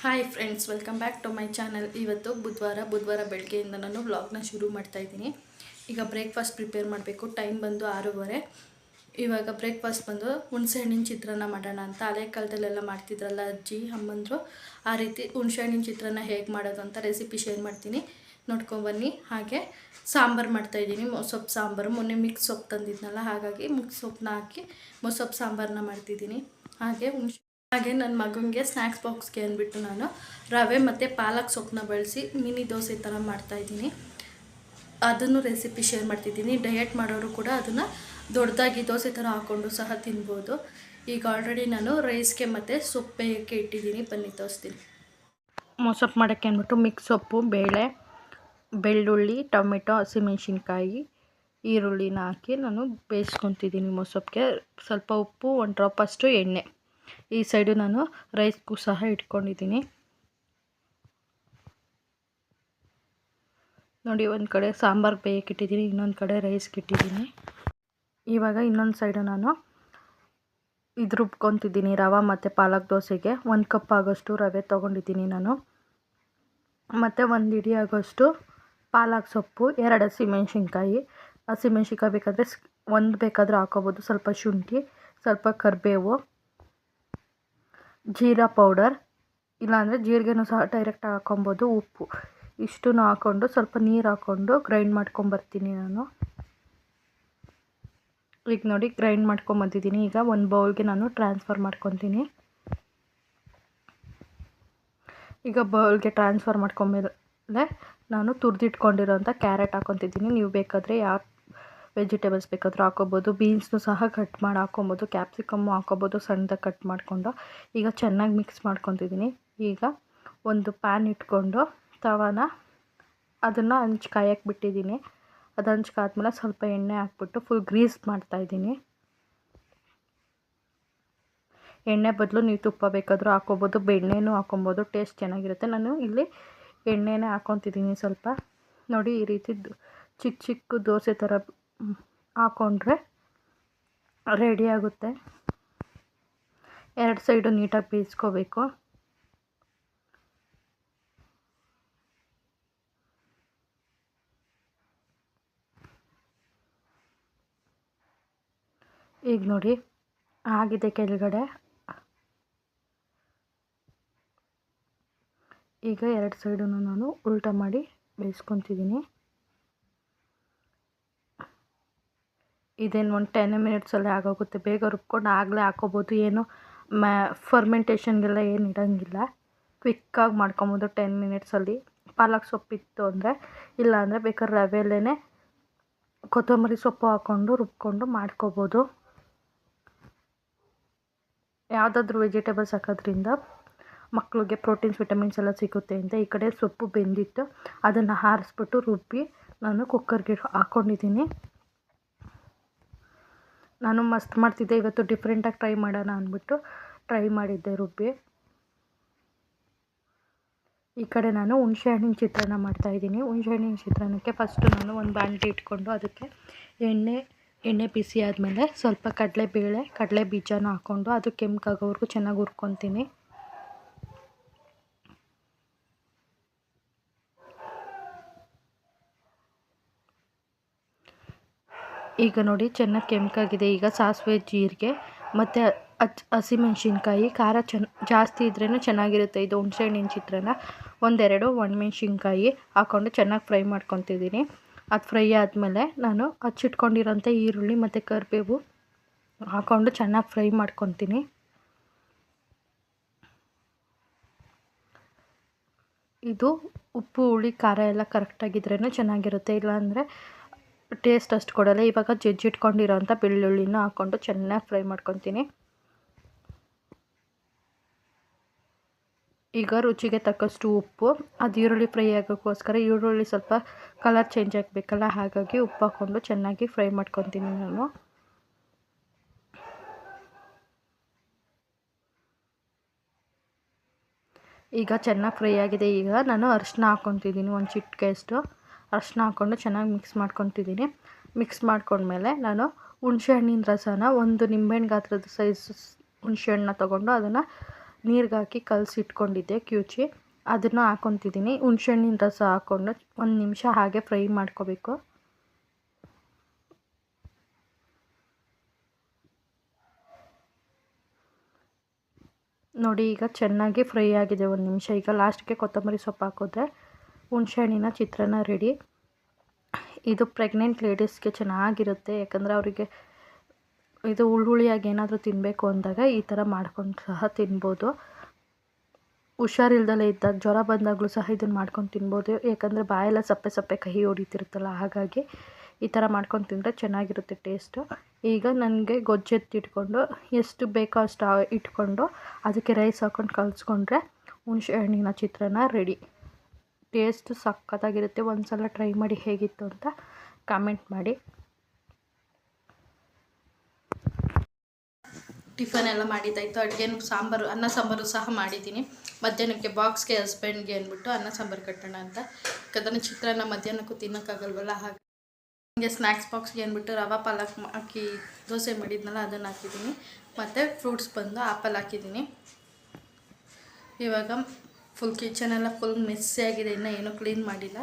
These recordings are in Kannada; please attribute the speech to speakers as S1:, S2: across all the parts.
S1: Hi friends welcome back to my channel ಇವತ್ತು ಬುಧವಾರ ಬುಧವಾರ ಬೆಳಗ್ಗೆಯಿಂದ ನಾನು ವ್ಲಾಗ್ನ ಶುರು ಮಾಡ್ತಾ ಇದ್ದೀನಿ. ಈಗ ಬ್ರೇಕ್ಫಾಸ್ಟ್ ಪ್ರಿಪೇರ್ ಮಾಡಬೇಕು. ಟೈಮ್ ಬಂದು ಆರೂವರೆ. ಇವಾಗ ಬ್ರೇಕ್ಫಾಸ್ಟ್ ಬಂದು ಹುಣಸೆ ಹಣ್ಣಿನ ಚಿತ್ರಾನ್ನ ಮಾಡೋಣ ಅಂತ. ಹಳೆ ಕಾಲದಲ್ಲೆಲ್ಲ ಮಾಡ್ತಿದ್ರಲ್ಲ ಅಜ್ಜಿ, ಅಮ್ಮಂದರು. ಆ ರೀತಿ ಹುಣಸೆ ಹಣ್ಣಿನ ಚಿತ್ರಾನ್ನ ಹೇಗೆ ಮಾಡೋದು ಅಂತ ರೆಸಿಪಿ ಶೇರ್ ಮಾಡ್ತೀನಿ. ನೋಡ್ಕೊಂಬನ್ನಿ ಹಾಗೆ ಸಾಂಬಾರು ಮಾಡ್ತಾಯಿದ್ದೀನಿ ಮೊಸೊಪ್ಪು ಸಾಂಬಾರು. ಮೊನ್ನೆ ಮಿಕ್ಸ್ ಸೊಪ್ಪು ತಂದಿದ್ನಲ್ಲ, ಹಾಗಾಗಿ ಮಿಕ್ಸ್ ಸೊಪ್ಪನ್ನ ಹಾಕಿ ಮೊಸೊಪ್ಪು ಸಾಂಬಾರನ್ನ ಮಾಡ್ತಿದ್ದೀನಿ. ಹಾಗೆ ಹುಣಸೆ ಹಾಗೆ ನನ್ನ ಮಗನಿಗೆ ಸ್ನ್ಯಾಕ್ಸ್ ಬಾಕ್ಸ್ಗೆ ಅಂದ್ಬಿಟ್ಟು ನಾನು ರವೆ ಮತ್ತು ಪಾಲಕ್ ಸೊಪ್ಪನ್ನ ಬಳಸಿ ಮಿನಿ ದೋಸೆ ಥರ ಮಾಡ್ತಾಯಿದ್ದೀನಿ ಅದನ್ನು ರೆಸಿಪಿ ಶೇರ್ ಮಾಡ್ತಿದ್ದೀನಿ. ಡಯಟ್ ಮಾಡೋರು ಕೂಡ ಅದನ್ನು ದೊಡ್ಡದಾಗಿ ದೋಸೆ ಥರ ಹಾಕ್ಕೊಂಡು ಸಹ ತಿನ್ಬೋದು. ಈಗ ಆಲ್ರೆಡಿ ನಾನು ರೈಸ್ಗೆ ಮತ್ತು ಸೊಪ್ಪು ಬೇಯಕ್ಕೆ ಇಟ್ಟಿದ್ದೀನಿ. ಬನ್ನಿ ತೋರಿಸ್ತೀನಿ. ಮೊಸಪ್ಪು ಮಾಡೋಕ್ಕೆ ಅಂದ್ಬಿಟ್ಟು ಮಿಕ್ಸ್ ಸೊಪ್ಪು, ಬೇಳೆ, ಬೆಳ್ಳುಳ್ಳಿ, ಟೊಮೆಟೊ, ಹಸಿಮೆಣ್ಸಿನ್ಕಾಯಿ, ಈರುಳ್ಳಿನ ಹಾಕಿ ನಾನು ಬೇಯಿಸ್ಕೊತಿದ್ದೀನಿ ಮೊಸಪ್ಪಿಗೆ ಸ್ವಲ್ಪ ಉಪ್ಪು, ಒಂದು ಡ್ರಾಪ್ ಅಷ್ಟು ಎಣ್ಣೆ. ಈ ಸೈಡು ನಾನು ರೈಸ್ಗೂ ಸಹ ಇಟ್ಕೊಂಡಿದ್ದೀನಿ. ನೋಡಿ, ಒಂದು ಕಡೆ ಸಾಂಬಾರು ಬೇಯಕ್ಕೆ ಇಟ್ಟಿದ್ದೀನಿ, ಇನ್ನೊಂದು ಕಡೆ ರೈಸ್ಗೆ ಇಟ್ಟಿದ್ದೀನಿ. ಇವಾಗ ಇನ್ನೊಂದು ಸೈಡು ನಾನು ಇದು ರುಬ್ಕೊತಿದ್ದೀನಿ, ರವೆ ಮತ್ತು ಪಾಲಕ್ ದೋಸೆಗೆ. ಒಂದು ಕಪ್ ಆಗೋಷ್ಟು ರವೆ ತೊಗೊಂಡಿದ್ದೀನಿ ನಾನು. ಮತ್ತು ಒಂದು ಇಡಿ ಆಗೋಷ್ಟು ಪಾಲಕ್ ಸೊಪ್ಪು, ಎರಡು ಹಸಿಮೆಣ್ಸಿನ್ಕಾಯಿ ಹಸಿಮೆಣ್ಸಿನ್ಕಾಯಿ ಬೇಕಾದರೆ ಒಂದು ಬೇಕಾದರೂ ಹಾಕೋಬೋದು. ಸ್ವಲ್ಪ ಶುಂಠಿ, ಸ್ವಲ್ಪ ಕರಿಬೇವು. ಜೀರಾ ಪೌಡರ್, ಇಲ್ಲಾಂದರೆ ಜೀರಿಗೆನೂ ಸಹ ಡೈರೆಕ್ಟಾಗಿ ಹಾಕ್ಕೊಬೋದು ಉಪ್ಪು ಇಷ್ಟನ್ನು ಹಾಕ್ಕೊಂಡು ಸ್ವಲ್ಪ ನೀರು ಹಾಕ್ಕೊಂಡು ಗ್ರೈಂಡ್ ಮಾಡ್ಕೊಂಬರ್ತೀನಿ ನಾನು. ಈಗ ನೋಡಿ ಗ್ರೈಂಡ್ ಮಾಡ್ಕೊಂಬಂದಿದ್ದೀನಿ ಈಗ ಒಂದು ಬೌಲ್ಗೆ ನಾನು ಟ್ರಾನ್ಸ್ಫರ್ ಮಾಡ್ಕೊತೀನಿ. ಈಗ ಬೌಲ್ಗೆ ಟ್ರಾನ್ಸ್ಫರ್ ಮಾಡ್ಕೊಂಡ್ಮೇಲೆ ನಾನು ತುರಿದಿಟ್ಕೊಂಡಿರೋಂಥ ಕ್ಯಾರೆಟ್ ಹಾಕ್ಕೊತಿದ್ದೀನಿ ನೀವು ಬೇಕಾದರೆ ಯಾವ ವೆಜಿಟೇಬಲ್ಸ್ ಬೇಕಾದರೂ ಹಾಕೋಬೋದು, ಬೀನ್ಸ್ನು ಸಹ ಕಟ್ ಮಾಡಿ ಹಾಕೊಬೋದು, ಕ್ಯಾಪ್ಸಿಕಮ್ಮು ಹಾಕೋಬೋದು ಸಣ್ಣದಾಗಿ ಕಟ್ ಮಾಡಿಕೊಂಡು. ಈಗ ಚೆನ್ನಾಗಿ ಮಿಕ್ಸ್ ಮಾಡ್ಕೊತಿದ್ದೀನಿ. ಈಗ ಒಂದು ಪ್ಯಾನ್ ಇಟ್ಕೊಂಡು ತವಾನ ಅದನ್ನು ಹಂಚ್ ಕಾಯಕ್ಕೆ ಬಿಟ್ಟಿದ್ದೀನಿ. ಅದು ಹಂಚ್ಕಾದ್ಮೇಲೆ ಸ್ವಲ್ಪ ಎಣ್ಣೆ ಹಾಕ್ಬಿಟ್ಟು ಫುಲ್ ಗ್ರೀಸ್ ಮಾಡ್ತಾಯಿದ್ದೀನಿ ಎಣ್ಣೆ ಬದಲು ನೀವು ತುಪ್ಪ ಬೇಕಾದರೂ ಹಾಕೋಬೋದು, ಬೆಣ್ಣೆನೂ ಹಾಕೊಬೋದು ಟೇಸ್ಟ್ ಚೆನ್ನಾಗಿರುತ್ತೆ. ನಾನು ಇಲ್ಲಿ ಎಣ್ಣೆನೇ ಹಾಕೊತಿದ್ದೀನಿ ಸ್ವಲ್ಪ. ನೋಡಿ ಈ ರೀತಿ ಚಿಕ್ಕ ಚಿಕ್ಕ ದೋಸೆ ಥರ ಹಾಕ್ಕೊಂಡ್ರೆ ರೆಡಿ ಆಗುತ್ತೆ. ಎರಡು ಸೈಡು ನೀಟಾಗಿ ಬೇಯಿಸ್ಕೋಬೇಕು ಈಗ ನೋಡಿ, ಆಗಿದೆ ಕೆಳಗಡೆ. ಈಗ ಎರಡು ಸೈಡನ್ನು ನಾನು ಉಲ್ಟಾ ಮಾಡಿ ಬೇಯಿಸ್ಕೊತಿದ್ದೀನಿ. ಇದೇನು ಒಂದು ಟೆನ್ ಮಿನಿಟ್ಸಲ್ಲೇ ಆಗೋಗುತ್ತೆ. ಬೇಗ ರುಬ್ಕೊಂಡು ಆಗಲೇ ಹಾಕೋಬೋದು. ಏನು ಮ್ಯಾ ಫರ್ಮೆಂಟೇಷನ್ಗೆಲ್ಲ ಏನು ಇಡೋಂಗಿಲ್ಲ. ಕ್ವಿಕ್ಕಾಗಿ ಮಾಡ್ಕೊಬೋದು ಟೆನ್ ಮಿನಿಟ್ಸಲ್ಲಿ ಪಾಲಕ್ ಸೊಪ್ಪಿತ್ತು ಅಂದರೆ ಇಲ್ಲಾಂದರೆ ಬೇಕಾದ್ರೆ ರವೆಯಲ್ಲೇ ಕೊತ್ತಂಬರಿ ಸೊಪ್ಪು ಹಾಕ್ಕೊಂಡು ರುಬ್ಕೊಂಡು ಮಾಡ್ಕೋಬೋದು. ಯಾವುದಾದ್ರೂ ವೆಜಿಟೇಬಲ್ಸ್ ಹಾಕೋದ್ರಿಂದ ಮಕ್ಕಳಿಗೆ ಪ್ರೋಟೀನ್ಸ್ ವಿಟಮಿನ್ಸ್ ಎಲ್ಲ ಸಿಗುತ್ತೆ ಅಂತ ಈ ಕಡೆ ಸೊಪ್ಪು ಬೆಂದಿತ್ತು. ಅದನ್ನು ಹಾರಿಸ್ಬಿಟ್ಟು ರುಬ್ಬಿ ನಾನು ಕುಕ್ಕರ್ಗೆ ಹಾಕ್ಕೊಂಡಿದ್ದೀನಿ ನಾನು ಮಸ್ತ್ ಮಾಡ್ತಿದ್ದೆ, ಇವತ್ತು ಡಿಫ್ರೆಂಟಾಗಿ ಟ್ರೈ ಮಾಡೋಣ ಅಂದ್ಬಿಟ್ಟು ಟ್ರೈ ಮಾಡಿದ್ದೆ ರುಬ್ಬಿ. ಈ ಕಡೆ ನಾನು ಹುಣಸೆ ಹಣ್ಣಿನ ಚಿತ್ರಾನ್ನ ಮಾಡ್ತಾಯಿದ್ದೀನಿ ಹುಣಸೆ ಹಣ್ಣಿನ ಚಿತ್ರಾನ್ನಕ್ಕೆ ಫಸ್ಟು ನಾನು ಒಂದು ಬಾಣಲಿ ಇಟ್ಕೊಂಡು ಅದಕ್ಕೆ ಎಣ್ಣೆ ಎಣ್ಣೆ ಬಿಸಿ ಆದಮೇಲೆ ಸ್ವಲ್ಪ ಕಡಲೆಬೇಳೆ ಕಡಲೆ ಬೀಜನ ಹಾಕ್ಕೊಂಡು ಅದು ಕೆಂಪಾಗೋವರೆಗೂ ಚೆನ್ನಾಗಿ ಹುರ್ಕೊತೀನಿ. ಈಗ ನೋಡಿ, ಚೆನ್ನಾಗಿ ಕೆಂಪಾಗಿದೆ ಈಗ ಸಾಸಿವೆ, ಜೀರಿಗೆ ಮತ್ತು ಹಚ್ ಹಸಿಮೆಣ್ಸಿನ್ಕಾಯಿ, ಖಾರ ಚೆನ್ನ ಜಾಸ್ತಿ ಇದ್ರೇ ಚೆನ್ನಾಗಿರುತ್ತೆ. ಇದು ಹುಣಸೆ ಹಣ್ಣಿನ ಚಿತ್ರಾನ್ನ. ಒಂದೆರಡು ಒಣಮೆಣ್ಸಿನ್ಕಾಯಿ ಹಾಕ್ಕೊಂಡು ಚೆನ್ನಾಗಿ ಫ್ರೈ ಮಾಡ್ಕೊತಿದ್ದೀನಿ. ಅದು ಫ್ರೈ ಆದಮೇಲೆ ನಾನು ಹಚ್ಚಿಟ್ಕೊಂಡಿರೋಂಥ ಈರುಳ್ಳಿ ಮತ್ತು ಕರಿಬೇವು ಹಾಕ್ಕೊಂಡು ಚೆನ್ನಾಗಿ ಫ್ರೈ ಮಾಡ್ಕೊತೀನಿ. ಇದು ಉಪ್ಪು, ಹುಳಿ, ಖಾರ ಎಲ್ಲ ಕರೆಕ್ಟಾಗಿದ್ರೇ ಚೆನ್ನಾಗಿರುತ್ತೆ. ಇಲ್ಲಾಂದರೆ ಟೇಸ್ಟ್ ಅಷ್ಟು ಕೊಡೋಲ್ಲ. ಇವಾಗ ಜಜ್ಜಿಟ್ಕೊಂಡಿರೋಂಥ ಬೆಳ್ಳುಳ್ಳಿನ ಹಾಕ್ಕೊಂಡು ಚೆನ್ನಾಗಿ ಫ್ರೈ ಮಾಡ್ಕೊತೀನಿ. ಈಗ ರುಚಿಗೆ ತಕ್ಕಷ್ಟು ಉಪ್ಪು. ಅದು ಈರುಳ್ಳಿ ಫ್ರೈ ಆಗೋಕ್ಕೋಸ್ಕರ ಈರುಳ್ಳಿ ಸ್ವಲ್ಪ ಕಲರ್ ಚೇಂಜ್ ಆಗಬೇಕಲ್ಲ, ಹಾಗಾಗಿ ಉಪ್ಪು ಹಾಕ್ಕೊಂಡು ಚೆನ್ನಾಗಿ ಫ್ರೈ ಮಾಡ್ಕೊತೀನಿ ನಾನು. ಈಗ ಚೆನ್ನಾಗಿ ಫ್ರೈ ಆಗಿದೆ. ಈಗ ನಾನು ಅರಿಶಿನ ಹಾಕ್ಕೊತಿದ್ದೀನಿ, ಒಂದು ಚಿಟಿಕೆಯಷ್ಟು ಅರಿಶಿನ ಹಾಕ್ಕೊಂಡು ಚೆನ್ನಾಗಿ ಮಿಕ್ಸ್ ಮಾಡ್ಕೊತಿದ್ದೀನಿ. ಮಿಕ್ಸ್ ಮಾಡ್ಕೊಂಡ್ಮೇಲೆ ನಾನು ಹುಣಸೆ ಹಣ್ಣಿನ ರಸನ ಒಂದು ನಿಂಬೆಹಣ್ಣು ಗಾತ್ರದ ಸೈಜ್ ಹುಣಸೆ ಹಣ್ಣನ್ನ ತೊಗೊಂಡು ಅದನ್ನು ನೀರಿಗೆ ಹಾಕಿ ಕಲಸಿಟ್ಕೊಂಡಿದ್ದೆ ಕ್ಯೂಚಿ. ಅದನ್ನು ಹಾಕ್ಕೊತಿದ್ದೀನಿ ಹುಣ್ಸೆಹಣ್ಣಿನ ರಸ ಹಾಕ್ಕೊಂಡು ಒಂದು ನಿಮಿಷ ಹಾಗೆ ಫ್ರೈ ಮಾಡ್ಕೋಬೇಕು. ನೋಡಿ ಈಗ ಚೆನ್ನಾಗಿ ಫ್ರೈ ಆಗಿದೆ ಒಂದು ನಿಮಿಷ. ಈಗ ಲಾಸ್ಟ್ಗೆ ಕೊತ್ತಂಬರಿ ಸೊಪ್ಪು ಹಾಕಿದ್ರೆ ಹುಣ್ಸೆಹಣ್ಣಿನ ಚಿತ್ರಾನ್ನ ರೆಡಿ ಇದು ಪ್ರೆಗ್ನೆಂಟ್ ಲೇಡೀಸ್ಗೆ ಚೆನ್ನಾಗಿರುತ್ತೆ. ಯಾಕಂದರೆ ಅವರಿಗೆ ಇದು ಹುಳುಳಿಯಾಗಿ ಏನಾದರೂ ತಿನ್ನಬೇಕು ಅಂದಾಗ ಈ ಥರ ಮಾಡ್ಕೊಂಡು ಸಹ ತಿನ್ಬೋದು. ಹುಷಾರಿಲ್ದಲೇ ಇದ್ದಾಗ, ಜ್ವರ ಬಂದಾಗಲೂ ಸಹ ಇದನ್ನು ಮಾಡ್ಕೊಂಡು ತಿನ್ಬೋದು. ಯಾಕಂದರೆ ಬಾಯೆಲ್ಲ ಸಪ್ಪೆ ಸಪ್ಪೆ ಕಹಿ ಹೊಡಿತಿರುತ್ತಲ್ಲ, ಹಾಗಾಗಿ ಈ ಥರ ಮಾಡ್ಕೊಂಡು ತಿಂದರೆ ಚೆನ್ನಾಗಿರುತ್ತೆ ಟೇಸ್ಟು ಈಗ ನನಗೆ ಗೊಜ್ಜೆತ್ತಿಟ್ಕೊಂಡು ಎಷ್ಟು ಬೇಕೋ ಅಷ್ಟು ಇಟ್ಕೊಂಡು, ಅದಕ್ಕೆ ರೈಸ್ ಹಾಕ್ಕೊಂಡು ಕಲಿಸ್ಕೊಂಡ್ರೆ ಹುಣಸೆ ಹಣ್ಣಿನ ಚಿತ್ರಾನ್ನ ರೆಡಿ ಟೇಸ್ಟ್ ಸಖತ್ತಾಗಿರುತ್ತೆ. ಒಂದು ಸಲ ಟ್ರೈ ಮಾಡಿ ಹೇಗಿತ್ತು ಅಂತ ಕಾಮೆಂಟ್ ಮಾಡಿ. ಟಿಫನ್ ಎಲ್ಲ ಮಾಡಿದ್ದಾಯಿತು. ಅಡುಗೆನೂ ಸಾಂಬಾರು, ಅನ್ನ ಸಾಂಬಾರು ಸಹ ಮಾಡಿದ್ದೀನಿ. ಮಧ್ಯಾಹ್ನಕ್ಕೆ ಬಾಕ್ಸ್ಗೆ ಹಸ್ಬೆಂಡ್ಗೆ ಅಂದ್ಬಿಟ್ಟು ಅನ್ನ ಸಾಂಬಾರು ಕಟ್ಟೋಣ ಅಂತ. ಯಾಕಂದ್ರೆ ಚಿತ್ರಾನ್ನ ಮಧ್ಯಾಹ್ನಕ್ಕೂ ತಿನ್ನೋಕ್ಕಾಗಲ್ವಲ್ಲ, ಹಾಗೆ. ಹಿಂಗೆ ಸ್ನ್ಯಾಕ್ಸ್ ಬಾಕ್ಸ್ಗೆ ಅಂದ್ಬಿಟ್ಟು ರವಾ ಪಾಲಕ್ ಹಾಕಿ ದೋಸೆ ಮಾಡಿದ್ನಲ್ಲ, ಅದನ್ನು ಹಾಕಿದ್ದೀನಿ. ಮತ್ತು ಫ್ರೂಟ್ಸ್ ಬಂದು ಆಪಲ್ ಹಾಕಿದ್ದೀನಿ. ಇವಾಗ ಫುಲ್ ಕಿಚನೆಲ್ಲ ಫುಲ್ ಮೆಸ್ಸಿ ಆಗಿದೆ ಇನ್ನೂ ಏನೂ ಕ್ಲೀನ್ ಮಾಡಿಲ್ಲ.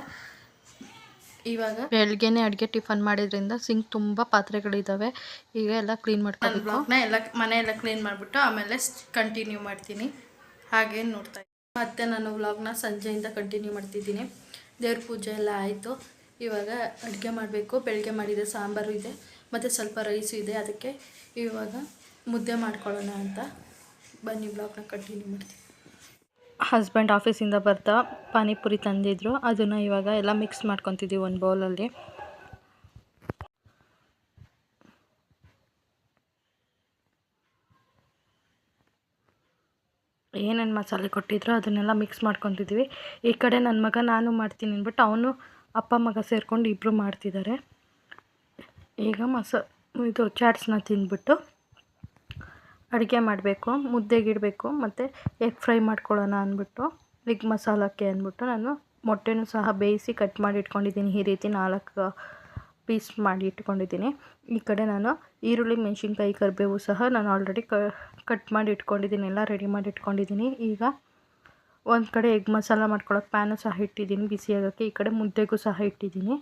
S1: ಇವಾಗ ಬೆಳಗ್ಗೆನೆ ಅಡುಗೆ ಟಿಫನ್ ಮಾಡಿದ್ರಿಂದ ಸಿಂಕ್ ತುಂಬ ಪಾತ್ರೆಗಳಿದ್ದಾವೆ ಈಗ ಎಲ್ಲ ಕ್ಲೀನ್ ಮಾಡ್ಕೊಂಡು ಬ್ಲಾಗ್ನ ಎಲ್ಲ ಮನೆ ಎಲ್ಲ ಕ್ಲೀನ್ ಮಾಡಿಬಿಟ್ಟು ಆಮೇಲೆ ಕಂಟಿನ್ಯೂ ಮಾಡ್ತೀನಿ. ಹಾಗೆ ನೋಡ್ತಾ ಮತ್ತೆ ನಾನು ವ್ಲಾಗ್ನ ಸಂಜೆಯಿಂದ ಕಂಟಿನ್ಯೂ ಮಾಡ್ತಿದ್ದೀನಿ. ದೇವ್ರ ಪೂಜೆ ಎಲ್ಲ ಆಯಿತು. ಇವಾಗ ಅಡುಗೆ ಮಾಡಬೇಕು. ಬೆಳಗ್ಗೆ ಮಾಡಿದ ಸಾಂಬಾರು ಇದೆ. ಮತ್ತು ಸ್ವಲ್ಪ ರೈಸು ಇದೆ. ಅದಕ್ಕೆ ಇವಾಗ ಮುದ್ದೆ ಮಾಡ್ಕೊಳ್ಳೋಣ ಅಂತ. ಬನ್ನಿ ಬ್ಲಾಗ್ನ ಕಂಟಿನ್ಯೂ ಮಾಡ್ತೀನಿ. ಹಸ್ಬೆಂಡ್ ಆಫೀಸಿಂದ ಬರ್ತಾ ಪಾನಿಪುರಿ ತಂದಿದ್ರು. ಅದನ್ನು ಇವಾಗ ಎಲ್ಲ ಮಿಕ್ಸ್ ಮಾಡ್ಕೊತಿದ್ದೀವಿ ಒಂದು ಬೌಲಲ್ಲಿ ಏನೇನು ಮಸಾಲೆ ಕೊಟ್ಟಿದ್ರು ಅದನ್ನೆಲ್ಲ ಮಿಕ್ಸ್ ಮಾಡ್ಕೊತಿದ್ವಿ. ಈ ಕಡೆ ನನ್ನ ಮಗ ನಾನು ಮಾಡ್ತೀನಿ ಅಂದ್ಬಿಟ್ಟು ಅವನು ಅಪ್ಪ ಮಗ ಸೇರ್ಕೊಂಡು ಇಬ್ಬರು ಮಾಡ್ತಿದ್ದಾರೆ. ಈಗ ಮಸ ಇದು ಚಾಟ್ಸ್ನ ತಿಂದ್ಬಿಟ್ಟು ಅಡುಗೆ ಮಾಡಬೇಕು, ಮುದ್ದೆಗಿಡಬೇಕು, ಮತ್ತು ಎಗ್ ಫ್ರೈ ಮಾಡ್ಕೊಳ್ಳೋಣ ಅಂದ್ಬಿಟ್ಟು ಎಗ್ ಮಸಾಲಕ್ಕೆ ಅಂದ್ಬಿಟ್ಟು ನಾನು ಮೊಟ್ಟೆನೂ ಸಹ ಬೇಯಿಸಿ ಕಟ್ ಮಾಡಿ ಇಟ್ಕೊಂಡಿದ್ದೀನಿ. ಈ ರೀತಿ ನಾಲ್ಕು ಪೀಸ್ ಮಾಡಿ ಇಟ್ಕೊಂಡಿದ್ದೀನಿ. ಈ ಕಡೆ ನಾನು ಈರುಳ್ಳಿ, ಮೆಣಸಿನ್ಕಾಯಿ, ಕರಿಬೇವು ಸಹ ನಾನು ಆಲ್ರೆಡಿ ಕಟ್ ಮಾಡಿ ಇಟ್ಕೊಂಡಿದ್ದೀನಿ. ಎಲ್ಲ ರೆಡಿ ಮಾಡಿ ಇಟ್ಕೊಂಡಿದ್ದೀನಿ. ಈಗ ಒಂದು ಕಡೆ ಎಗ್ ಮಸಾಲ ಮಾಡ್ಕೊಳ್ಳೋಕೆ ಪ್ಯಾನು ಸಹ ಇಟ್ಟಿದ್ದೀನಿ. ಬಿಸಿ ಆಗೋಕ್ಕೆ ಈ ಕಡೆ ಮುದ್ದೆಗೂ ಸಹ ಇಟ್ಟಿದ್ದೀನಿ.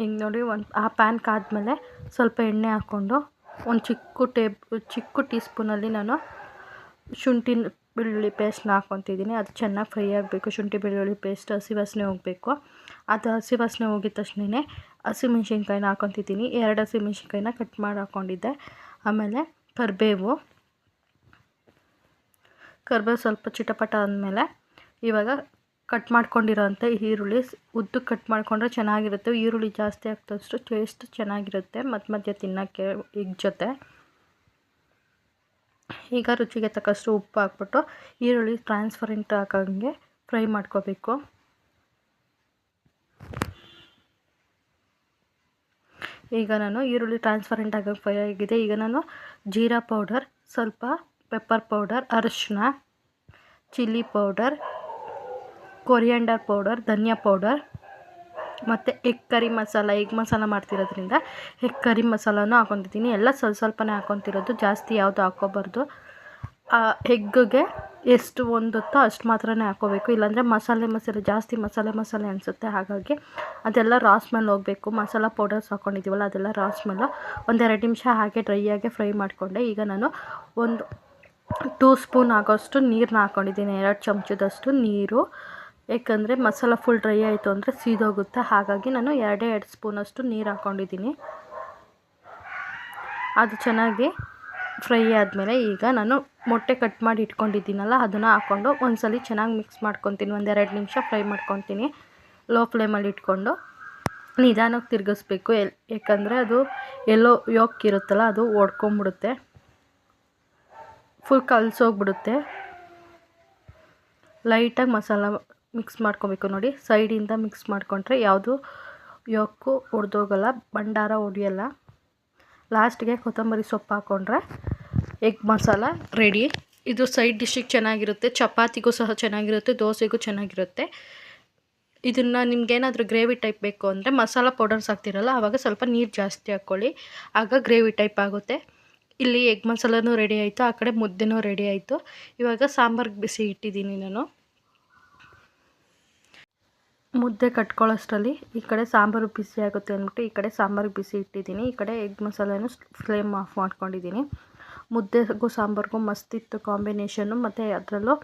S1: ಹಿಂಗೆ ನೋಡಿ ಒಂದು, ಆ ಪ್ಯಾನ್ ಕಾದ್ಮೇಲೆ ಸ್ವಲ್ಪ ಎಣ್ಣೆ ಹಾಕ್ಕೊಂಡು ಒಂದು ಚಿಕ್ಕ ಟೇಬ್, ಚಿಕ್ಕ ಟೀ ಸ್ಪೂನಲ್ಲಿ ನಾನು ಶುಂಠಿ ಬೆಳ್ಳುಳ್ಳಿ ಪೇಸ್ಟ್ನ ಹಾಕ್ಕೊತಿದ್ದೀನಿ. ಅದು ಚೆನ್ನಾಗಿ ಫ್ರೈ ಆಗಬೇಕು. ಶುಂಠಿ ಬೆಳ್ಳುಳ್ಳಿ ಪೇಸ್ಟ್ ಹಸಿ ವಾಸನೆ ಹೋಗಬೇಕು. ಅದು ಹಸಿ ವಾಸನೆ ಹೋಗಿದ ತಕ್ಷಣವೇ ಹಸಿಮೆಣ್ಸಿನ್ಕಾಯಿನ ಹಾಕ್ಕೊತಿದ್ದೀನಿ. ಎರಡು ಹಸಿಮೆಣ್ಸಿನ್ಕಾಯಿನ ಕಟ್ ಮಾಡಿ ಹಾಕ್ಕೊಂಡಿದ್ದೆ ಆಮೇಲೆ ಕರಿಬೇವು. ಕರಿಬೇವು ಸ್ವಲ್ಪ ಚಿಟಪಟ ಅಂದಮೇಲೆ ಇವಾಗ ಕಟ್ ಮಾಡ್ಕೊಂಡಿರೋಂಥ ಈರುಳ್ಳಿ ಉದ್ದಕ್ಕೆ ಕಟ್ ಮಾಡಿಕೊಂಡ್ರೆ ಚೆನ್ನಾಗಿರುತ್ತೆ. ಈರುಳ್ಳಿ ಜಾಸ್ತಿ ಆಗ್ತದಷ್ಟು ಟೇಸ್ಟ್ ಚೆನ್ನಾಗಿರುತ್ತೆ. ಮತ್ತೆ ಮಧ್ಯೆ ತಿನ್ನೋಕ್ಕೆ ಈಗ ಜೊತೆ. ಈಗ ರುಚಿಗೆ ತಕ್ಕಷ್ಟು ಉಪ್ಪು ಹಾಕ್ಬಿಟ್ಟು ಈರುಳ್ಳಿ ಟ್ರಾನ್ಸ್ಪರೆಂಟ್ ಹಾಕೋಂಗೆ ಫ್ರೈ ಮಾಡ್ಕೋಬೇಕು. ಈಗ ನಾನು ಈರುಳ್ಳಿ ಟ್ರಾನ್ಸ್ಪರೆಂಟ್ ಆಗೋಕ್ಕೆ ಫ್ರೈ ಆಗಿದೆ. ಈಗ ನಾನು ಜೀರಾ ಪೌಡರ್ ಸ್ವಲ್ಪ ಪೆಪ್ಪರ್ ಪೌಡರ್ ಅರಶಿನ chilli powder coriander powder, dhania powder ಮತ್ತು egg curry masala. Egg masala ಮಾಡ್ತಿರೋದ್ರಿಂದ egg curry ಮಸಾಲನೂ ಹಾಕೊತಿದ್ದೀನಿ ಎಲ್ಲ ಸ್ವಲ್ಪ ಸ್ವಲ್ಪನೇ ಹಾಕೊತಿರೋದು. ಜಾಸ್ತಿ ಯಾವುದು ಹಾಕೋಬಾರ್ದು ಎಗ್ಗೆ ಎಷ್ಟು ಹೊಂದುತ್ತೋ ಅಷ್ಟು ಮಾತ್ರನೇ ಹಾಕೋಬೇಕು ಇಲ್ಲಾಂದರೆ ಮಸಾಲೆ ಮಸಾಲೆ, ಜಾಸ್ತಿ ಮಸಾಲೆ ಮಸಾಲೆ ಅನಿಸುತ್ತೆ ಹಾಗಾಗಿ ಅದೆಲ್ಲ ರಾ ಸ್ಮೆಲ್ ಹೋಗಬೇಕು. ಮಸಾಲ ಪೌಡರ್ಸ್ ಹಾಕ್ಕೊಂಡಿದ್ದೀವಲ್ಲ ಅದೆಲ್ಲ ರಾ ಸ್ಮೆಲ್ಲು ಒಂದೆರಡು ನಿಮಿಷ ಹಾಗೆ ಆಗಿ ಫ್ರೈ ಮಾಡಿಕೊಂಡೆ. ಈಗ ನಾನು ಒಂದು ಟೂ ಸ್ಪೂನ್ ಆಗೋಷ್ಟು ನೀರನ್ನ ಹಾಕ್ಕೊಂಡಿದ್ದೀನಿ ಎರಡು ಚಮಚದಷ್ಟು ನೀರು. ಏಕೆಂದರೆ ಮಸಾಲ ಫುಲ್ ಡ್ರೈ ಆಯಿತು ಅಂದರೆ ಸೀದೋಗುತ್ತೆ. ಹಾಗಾಗಿ ನಾನು ಎರಡೇ ಎರಡು ಸ್ಪೂನಷ್ಟು ನೀರು ಹಾಕ್ಕೊಂಡಿದ್ದೀನಿ ಅದು ಚೆನ್ನಾಗಿ ಫ್ರೈ ಆದಮೇಲೆ ಈಗ ನಾನು ಮೊಟ್ಟೆ ಕಟ್ ಮಾಡಿ ಇಟ್ಕೊಂಡಿದ್ದೀನಲ್ಲ, ಅದನ್ನು ಹಾಕ್ಕೊಂಡು ಒಂದ್ಸಲ ಚೆನ್ನಾಗಿ ಮಿಕ್ಸ್ ಮಾಡ್ಕೊತೀನಿ. ಒಂದೆರಡು ನಿಮಿಷ ಫ್ರೈ ಮಾಡ್ಕೊತೀನಿ. ಲೋ ಫ್ಲೇಮಲ್ಲಿ ಇಟ್ಕೊಂಡು ನಿಧಾನಕ್ಕೆ ತಿರುಗಿಸ್ಬೇಕು. ಎಲ್ ಯಾಕಂದರೆ ಅದು ಎಲ್ಲೋ ಯೋಕ್ ಇರುತ್ತಲ್ಲ, ಅದು ಒಡ್ಕೊಂಬಿಡುತ್ತೆ. ಫುಲ್ ಕಲಸೋಗ್ಬಿಡುತ್ತೆ. ಲೈಟಾಗಿ ಮಸಾಲ ಮಿಕ್ಸ್ ಮಾಡ್ಕೊಬೇಕು ನೋಡಿ. ಸೈಡಿಂದ ಮಿಕ್ಸ್ ಮಾಡಿಕೊಂಡ್ರೆ ಯಾವುದು ಯೋಕ್ಕು ಒಡೆದೋಗಲ್ಲ ಭಂಡಾರ ಹೊಡೆಯಲ್ಲ ಲಾಸ್ಟ್ಗೆ ಕೊತ್ತಂಬರಿ ಸೊಪ್ಪು ಹಾಕ್ಕೊಂಡ್ರೆ ಎಗ್ ಮಸಾಲ ರೆಡಿ. ಇದು ಸೈಡ್ ಡಿಶ್ಶಿಗೆ ಚೆನ್ನಾಗಿರುತ್ತೆ. ಚಪಾತಿಗೂ ಸಹ ಚೆನ್ನಾಗಿರುತ್ತೆ, ದೋಸೆಗೂ ಚೆನ್ನಾಗಿರುತ್ತೆ. ಇದನ್ನು ನಿಮಗೇನಾದರೂ ಗ್ರೇವಿ ಟೈಪ್ ಬೇಕು ಅಂದರೆ ಮಸಾಲ ಪೌಡರ್ಸ್ ಹಾಕ್ತಿರಲ್ಲ ಆವಾಗ ಸ್ವಲ್ಪ ನೀರು ಜಾಸ್ತಿ ಹಾಕ್ಕೊಳ್ಳಿ ಆಗ ಗ್ರೇವಿ ಟೈಪ್ ಆಗುತ್ತೆ. ಇಲ್ಲಿ ಎಗ್ ಮಸಾಲನೂ ರೆಡಿ ಆಯಿತು, ಆ ಕಡೆ ಮುದ್ದೆನೂ ರೆಡಿ ಆಯಿತು. ಇವಾಗ ಸಾಂಬಾರ್ಗೆ ಬಿಸಿ ಇಟ್ಟಿದ್ದೀನಿ ನಾನು. ಮುದ್ದೆ ಕಟ್ಕೊಳ್ಳೋಷ್ಟರಲ್ಲಿ ಈ ಕಡೆ ಸಾಂಬಾರು ಬಿಸಿ ಆಗುತ್ತೆ ಅಂದ್ಬಿಟ್ಟು ಈ ಕಡೆ ಸಾಂಬಾರು ಬಿಸಿ ಇಟ್ಟಿದ್ದೀನಿ. ಈ ಕಡೆ ಎಗ್ ಮಸಾಲೆನೂ ಫ್ಲೇಮ್ ಆಫ್ ಮಾಡ್ಕೊಂಡಿದ್ದೀನಿ. ಮುದ್ದೆಗೂ ಸಾಂಬಾರಿಗೂ ಮಸ್ತಿತ್ತು ಕಾಂಬಿನೇಷನ್ನು. ಮತ್ತು ಅದರಲ್ಲೂ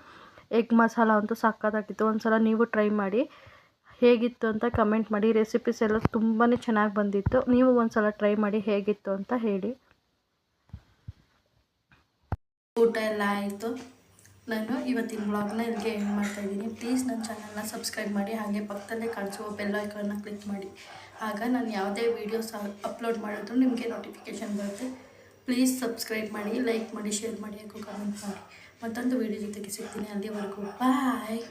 S1: ಎಗ್ ಮಸಾಲ ಅಂತೂ ಸಕ್ಕತ್ತಾಗಿತ್ತು ಒಂದು ಸಲ ನೀವು ಟ್ರೈ ಮಾಡಿ. ಹೇಗಿತ್ತು ಅಂತ ಕಮೆಂಟ್ ಮಾಡಿ. ರೆಸಿಪೀಸ್ ಎಲ್ಲ ತುಂಬಾ ಚೆನ್ನಾಗಿ ಬಂದಿತ್ತು. ನೀವು ಒಂದು ಸಲ ಟ್ರೈ ಮಾಡಿ ಹೇಗಿತ್ತು ಅಂತ ಹೇಳಿ. ಊಟ ಎಲ್ಲ ಆಯಿತು. ನಾನು ಇವತ್ತಿನ ಬ್ಲಾಗ್ನ ಇಲ್ಲಿಗೆ ಎಂಡ್ ಮಾಡ್ತಾ ಇದ್ದೀನಿ. ಪ್ಲೀಸ್ ನನ್ನ ಚಾನಲ್ನ ಸಬ್ಸ್ಕ್ರೈಬ್ ಮಾಡಿ, ಹಾಗೆ ಪಕ್ಕದಲ್ಲೇ ಕಾಣಿಸುವ ಬೆಲ್ ಐಕಾನ್ನ ಕ್ಲಿಕ್ ಮಾಡಿ. ಆಗ ನಾನು ಯಾವುದೇ ವೀಡಿಯೋಸ್ ಅಪ್ಲೋಡ್ ಮಾಡಿದ್ರು ನಿಮಗೆ ನೋಟಿಫಿಕೇಷನ್ ಬರುತ್ತೆ. ಪ್ಲೀಸ್ ಸಬ್ಸ್ಕ್ರೈಬ್ ಮಾಡಿ ಲೈಕ್ ಮಾಡಿ ಶೇರ್ ಮಾಡಿ, ಹಾಗೂ ಕಮೆಂಟ್ ಮಾಡಿ. ಮತ್ತೊಂದು ವೀಡಿಯೋ ಜೊತೆಗೆ ಸಿಗ್ತೀನಿ. ಅಲ್ಲಿವರೆಗೂ ಬಾಯ್